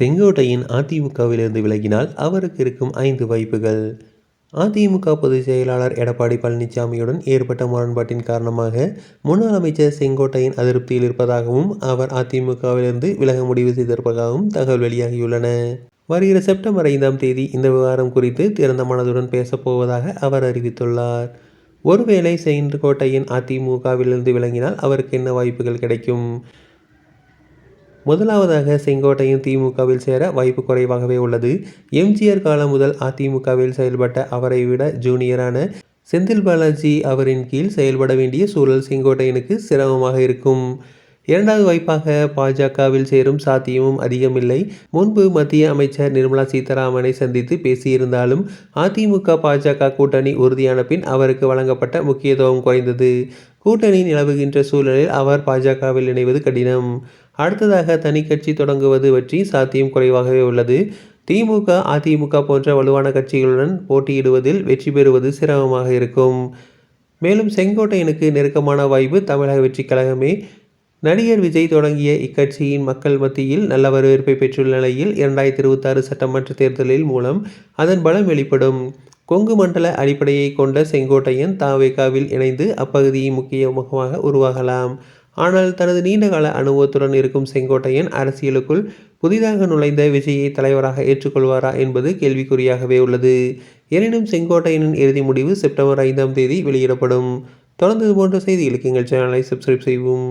செங்கோட்டையின் அதிமுகவிலிருந்து விலகினால் அவருக்கு இருக்கும் ஐந்து வாய்ப்புகள். அதிமுக பொதுச் செயலாளர் எடப்பாடி பழனிசாமியுடன் ஏற்பட்ட முரண்பாட்டின் காரணமாக முன்னாள் அமைச்சர் செங்கோட்டையின் அதிருப்தியில் இருப்பதாகவும் அவர் அதிமுகவிலிருந்து விலக முடிவு செய்திருப்பதாகவும் தகவல் வெளியாகியுள்ளன. வருகிற செப்டம்பர் ஐந்தாம் தேதி இந்த விவகாரம் குறித்து திறந்த மனதுடன் பேசப்போவதாக அவர் அறிவித்துள்ளார். ஒருவேளை செங்கோட்டையின் அதிமுகவிலிருந்து விளங்கினால் அவருக்கு என்ன வாய்ப்புகள் கிடைக்கும்? முதலாவதாக செங்கோட்டையன் திமுகவில் சேர வாய்ப்பு குறைவாகவே உள்ளது. எம்ஜிஆர் காலம் முதல் அதிமுகவில் செயல்பட்ட அவரை விட ஜூனியரான செந்தில் பாலாஜி அவரின் கீழ் செயல்பட வேண்டிய சூழல் செங்கோட்டையனுக்கு சிரமமாக இருக்கும். இரண்டாவது வாய்ப்பாக பாஜகவில் சேரும் சாத்தியமும் அதிகமில்லை. முன்பு மத்திய அமைச்சர் நிர்மலா சீதாராமனை சந்தித்து பேசியிருந்தாலும் அதிமுக பாஜக கூட்டணி உறுதியான பின் அவருக்கு வழங்கப்பட்ட முக்கியத்துவம் குறைந்தது. கூட்டணி நிலவுகின்ற சூழலில் அவர் பாஜகவில் இணைவது கடினம். அடுத்ததாக தனி கட்சி தொடங்குவது பற்றி சாத்தியம் குறைவாகவே உள்ளது. திமுக அதிமுக போன்ற வலுவான கட்சிகளுடன் போட்டியிடுவதில் வெற்றி பெறுவது சிரமமாக இருக்கும். மேலும் செங்கோட்டையனுக்கு நெருக்கமான வாய்ப்பு தமிழக வெற்றி கழகமே. நடிகர் விஜய் தொடங்கிய இக்கட்சியின் மக்கள் மத்தியில் நல்ல வரவேற்பை பெற்றுள்ள நிலையில் இரண்டாயிரத்தி இருபத்தாறு சட்டமன்ற தேர்தலில் மூலம் அதன் பலம் வெளிப்படும். கொங்கு மண்டல அடிப்படையை கொண்ட செங்கோட்டையன் தாவேகாவில் இணைந்து அப்பகுதியின் முக்கிய முகமாக உருவாகலாம். ஆனால் தனது நீண்டகால அனுபவத்துடன் இருக்கும் செங்கோட்டையன் அரசியலுக்குள் புதிதாக நுழைந்த விஜயை தலைவராக ஏற்றுக்கொள்வாரா என்பது கேள்விக்குறியாகவே உள்ளது. எனினும் செங்கோட்டையனின் இறுதி முடிவு செப்டம்பர் ஐந்தாம் தேதி வெளியிடப்படும். தொடர்ந்து போன்ற செய்திகளுக்கு எங்கள் சேனலை சப்ஸ்கிரைப் செய்வோம்